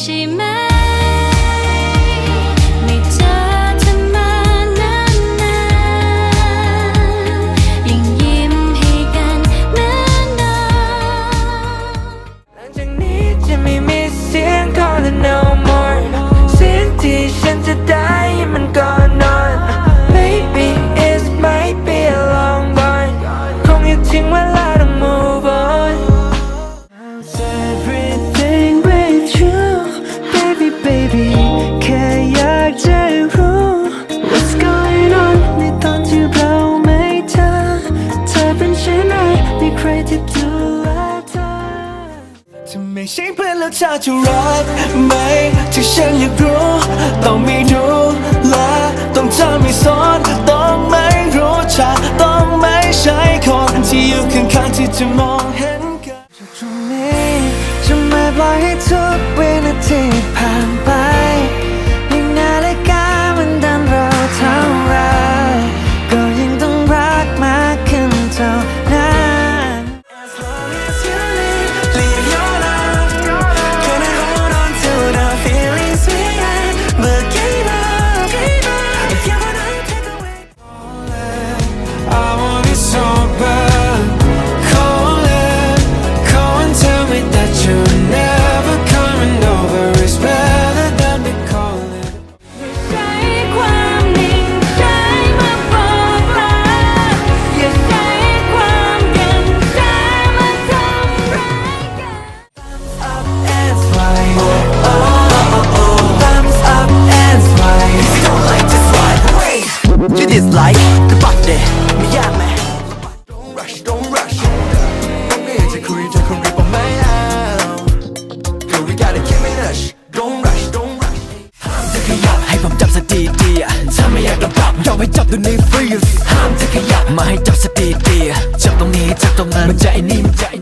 西门 ไม่ใช่เพื่อนแล้วเธอจะรักไหมที่ฉันอยากรู้ต้องมีดูแลต้องเธอไม่สอนต้องไม่รู้จักต้องไม่ใช่คนที่อยู่ข้างๆที่จะมองเห็นกันตรงนี้จะไม่ปล่อยให้ทุกวินาทีผ่าน to this life กระปัดเดไม่ยากไหม Don't rush Don't rush ไม่อยากจะคุยเธคงรีบอกไม่เอา Girl we gotta keep it rush Don't rush Don't rush ห้ามจะขยับให้ผมจับสติดีถ้าไม่อยากกลับกลับยอมให้จับดูในฟรีสห้ามจะขยับมาให้จับสติดีจับตรงนี้จับตรงนั้นมันใจนิ่มัจ